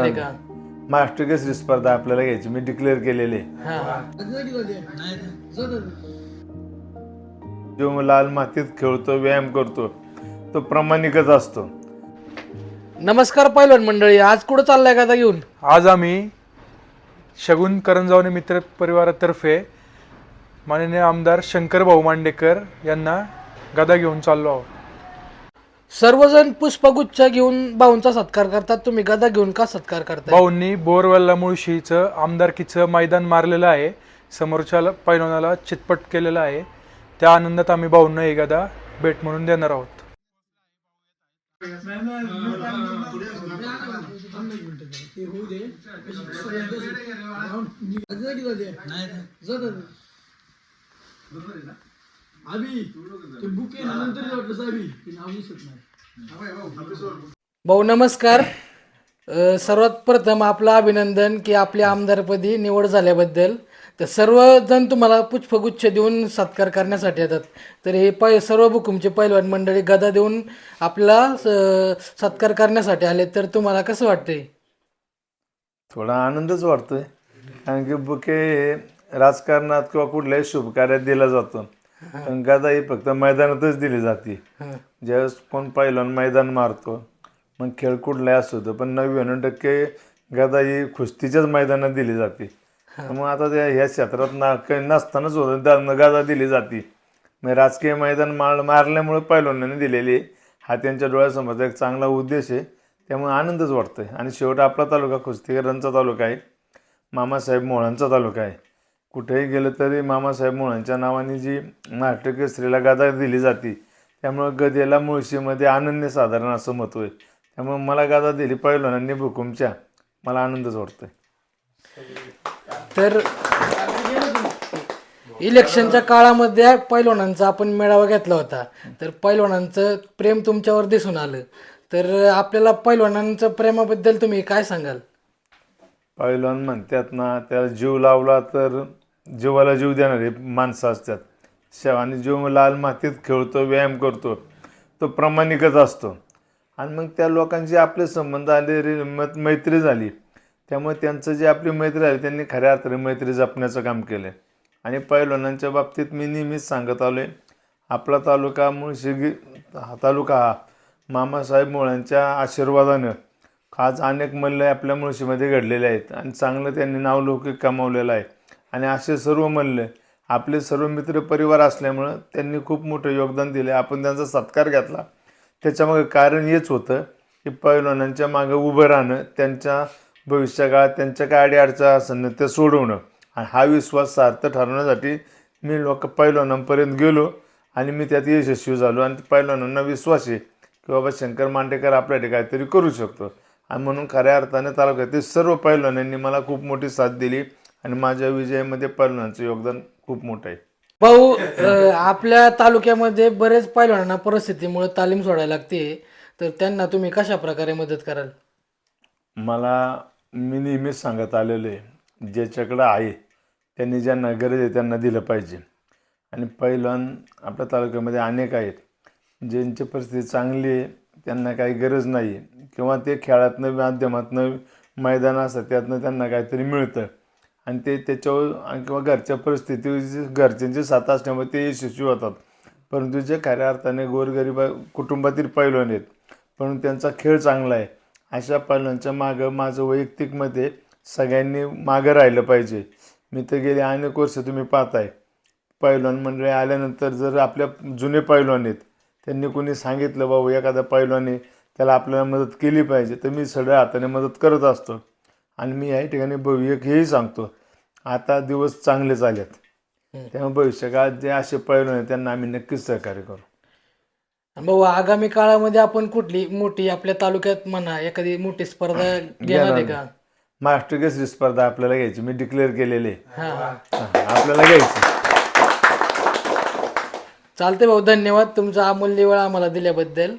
नाही का? महाराष्ट्र केसरी स्पर्धा आपल्याला घ्यायची? मी डिक्लेअर केलेली. हा. जो लाल मातीत खेळतो व्यायाम करतो तो प्रामाणिकच असतो. नमस्कार पैलवान मंडळी आज कुठं चाललाय का आता घेऊन? आज आम्ही शगुन करंजावणे मित्र परिवारातर्फे माननीय आमदार शंकर भाऊ मांडेकर यांना गदा घेऊन चाललो आहोत. सर्वजण पुष्पगुच्छ घेऊन भाऊंचा सत्कार करतात. तुम्ही गदा घेऊन का सत्कार करताय? भाऊंनी बोरवल्ला मुळशीचं आमदारकीचं मैदान मारलेलं आहे. समोरच्या पैलवानाला चितपट केलेलं आहे. त्या आनंदात आम्ही भाऊंना गदा भेट म्हणून देणार आहोत. भाऊ नमस्कार. अ, सर्वात प्रथम आपलं अभिनंदन की आपल्या आमदारपदी निवड झाल्याबद्दल. तर सर्वजण तुम्हाला पुष्पगुच्छ देऊन सत्कार करण्यासाठी येतात. तर हे पै सर्व बुकुमचे पैलवान मंडळी गदा देऊन आपला स- सत्कार करण्यासाठी आले. तर तुम्हाला कसं वाटतंय? थोडा आनंदच वाटतोय. कारण की बुके हे राजकारणात किंवा कुठल्याही शुभ कार्यात दिला जातो ही. फक्त मैदानातच दिली जाते. ज्यावेळेस कोण पहिलं मैदान मारतो मग खेळ कुठलाही असू दे पण नव्याण्णव टक्के गदा ही कुस्तीच्याच मैदानात दिली जाते. मग आता त्या ह्या क्षेत्रात ना काही नसतानाच होतं गदा दिली जाते. मग राजकीय मैदान मार मारल्यामुळे पहिलवानाने दिलेली आहे. हा त्यांच्या डोळ्यासमोरचा एक चांगला उद्देश आहे. त्यामुळे आनंदच वाटतोय. आणि शेवट आपला तालुका कुस्तीकरांचा तालुका आहे. मामासाहेब मोळांचा तालुका आहे. कुठेही गेलं तरी मामासाहेब मोळांच्या नावाने जी महाराष्ट्र केसरीला गादा दिली जाते त्यामुळं गदेला मुळशीमध्ये अनन्य साधारण असं महत्त्व आहे त्यामुळे मला गादा दिली पहिलवानांनी भुकुमच्या मला आनंदच वाटतोय. तर इलेक्शनच्या काळामध्ये पैलवानांचा आपण मेळावा घेतला होता. तर पैलवानांचं प्रेम तुमच्यावर दिसून आलं. तर आपल्याला पैलवानांचं प्रेमाबद्दल तुम्ही काय सांगाल? पहिलवान म्हणतात ना त्याला जीव लावला तर जीवाला जीव देणारे माणसं असतात. शेव आणि जीव लाल मातीत खेळतो व्यायाम करतो. तो प्रामाणिकच असतो. आणि मग त्या लोकांचे आपले संबंध आले रे मत मैत्री झाली. त्यामुळे त्यांचं जे आपली मैत्री आली त्यांनी खऱ्या अर्थाने मैत्री जपण्याचं काम केलं आहे आणि पैलवानांच्या बाबतीत मी नेहमीच सांगत आलो आहे आपला तालुका मुळशी हा तालुका हा मामासाहेब मुळांच्या आशीर्वादानं आज अनेक मल्ल आपल्या मुळशीमध्ये घडलेले आहेत. आणि चांगलं त्यांनी नावलौकिक कमावलेलं आहे. आणि असे सर्व मल्ल आपले सर्व मित्र परिवार असल्यामुळं त्यांनी खूप मोठं योगदान दिलं. आपण त्यांचा सत्कार घेतला. त्याच्यामागं कारण हेच होतं की पैलवानांच्या मागं उभं राहणं त्यांच्या भविष्यकाळात त्यांच्या काय अडीअडचण असणं ना ते सोडवणं. आणि हा विश्वास सार्थ ठरवण्यासाठी मी लोक पैलवानांपर्यंत गेलो आणि मी त्यात यशस्वी झालो. आणि पैलवानांना विश्वास आहे की बाबा शंकर मांडेकर आपल्यासाठी काहीतरी करू शकतो. आणि म्हणून खऱ्या अर्थाने तालुक्यातील सर्व पैलवानांनी मला खूप मोठी साथ दिली. आणि माझ्या विजयामध्ये पैलवानांचं योगदान खूप मोठं आहे. भाऊ अं, आपल्या तालुक्यामध्ये बरेच पैलवानांना परिस्थितीमुळे तालीम सोडायला लागते. तर त्यांना तुम्ही कशा प्रकारे मदत कराल? मला मी नेहमीच सांगत आलेलो आहे ज्याच्याकडं आहे त्यांनी ज्यांना गरज आहे त्यांना दिलं पाहिजे. आणि पहिलवान आपल्या तालुक्यामध्ये अनेक आहेत ज्यांची परिस्थिती चांगली आहे त्यांना काही गरज नाही. किंवा ते खेळातनं माध्यमातनं मैदान असतं त्यातनं त्यांना काहीतरी मिळतं. आणि ते त्याच्यावर आणि किंवा घरच्या परिस्थिती घरच्यांची साथ असल्यामुळे ते यशस्वी होतात. परंतु जे खऱ्या अर्थाने गोरगरिबा कुटुंबातील पैलवान आहेत परंतु त्यांचा खेळ चांगला आहे अशा पैलवांच्या मागं माझं वैयक्तिक सगळ्यांनी मागं राहिलं पाहिजे. मी तर गेले अनेक वर्ष तुम्ही पाहताय. पैलवान मंडळी आल्यानंतर जर आपल्या जुने पैलवान आहेत त्यांनी कोणी सांगितलं बाबा एखादा पैलवाने त्याला आपल्याला मदत केली पाहिजे तर मी सगळ्या हाताने मदत करत असतो. आणि मी या ठिकाणी भविष्य हेही सांगतो आता दिवस चांगले चालेत त्यामुळे भविष्यकाळात जे असे पैलवान आहेत त्यांना आम्ही नक्कीच सहकार्य करू. आणि भाऊ आगामी काळामध्ये आपण कुठली मोठी आपल्या तालुक्यात म्हणा एखादी मोठी स्पर्धा घेणार आहे का? महाराष्ट्र केसरी स्पर्धा आपल्याला घ्यायची. मी डिक्लेअर केलेली हा, आपल्याला घ्यायची. चालते भाऊ धन्यवाद तुमचा अमूल्य वेळ आम्हाला दिल्याबद्दल.